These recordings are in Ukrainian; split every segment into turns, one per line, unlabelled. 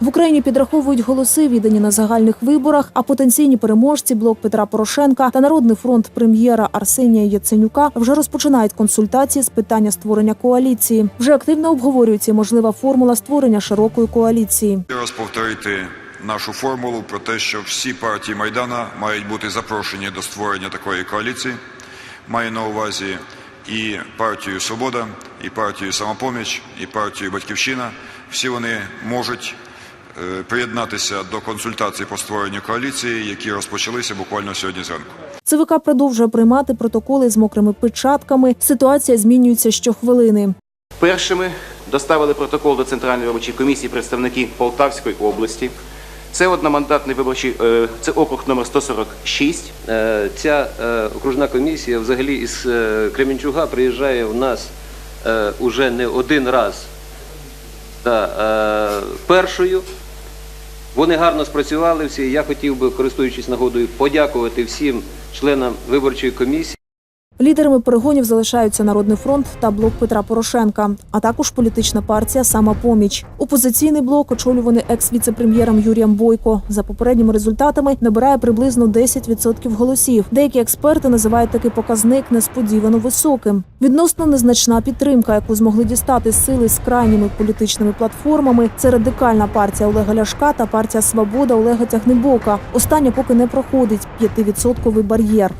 В Україні підраховують голоси, віддані на загальних виборах. А потенційні переможці блок Петра Порошенка та Народний фронт прем'єра Арсенія Яценюка вже розпочинають консультації з питання створення коаліції. Вже активно обговорюється можлива формула створення широкої коаліції.
Раз повторити нашу формулу про те, що всі партії Майдана мають бути запрошені до створення такої коаліції. Маю на увазі і партію Свобода, і партію Самопоміч, і партію Батьківщина. Всі вони можуть приєднатися до консультацій по створенню коаліції, які розпочалися буквально сьогодні зранку.
ЦВК продовжує приймати протоколи з мокрими печатками. Ситуація змінюється щохвилини.
Першими доставили протокол до Центральної виборчої комісії представники Полтавської області. Це одномандатний виборчий, е, це округ номер 146.
Е, Ця е, окружна комісія взагалі із е, Кременчуга приїжджає в нас е, уже не один раз та е, першою. Вони гарно спрацювали всі. Я хотів би, користуючись нагодою, подякувати всім членам виборчої комісії.
Лідерами перегонів залишаються Народний фронт та блок Петра Порошенка, а також політична партія Самопоміч. Опозиційний блок, очолюваний екс-віцепрем'єром Юрієм Бойко, за попередніми результатами набирає приблизно 10% голосів. Деякі експерти називають такий показник несподівано високим. Відносно незначна підтримка, яку змогли дістати сили з крайніми політичними платформами. Це радикальна партія Олега Ляшка та партія Свобода Олега Тягнебока. Остання поки не проходить 5% бар'єр.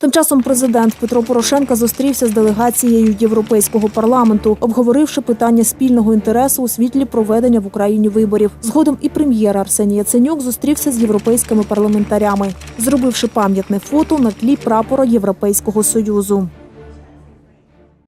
Тим часом президент Петро Порошенко зустрівся з делегацією Європейського парламенту, обговоривши питання спільного інтересу у світлі проведення в Україні виборів. Згодом і прем'єр Арсеній Яценюк зустрівся з європейськими парламентарями, зробивши пам'ятне фото на тлі прапора Європейського союзу.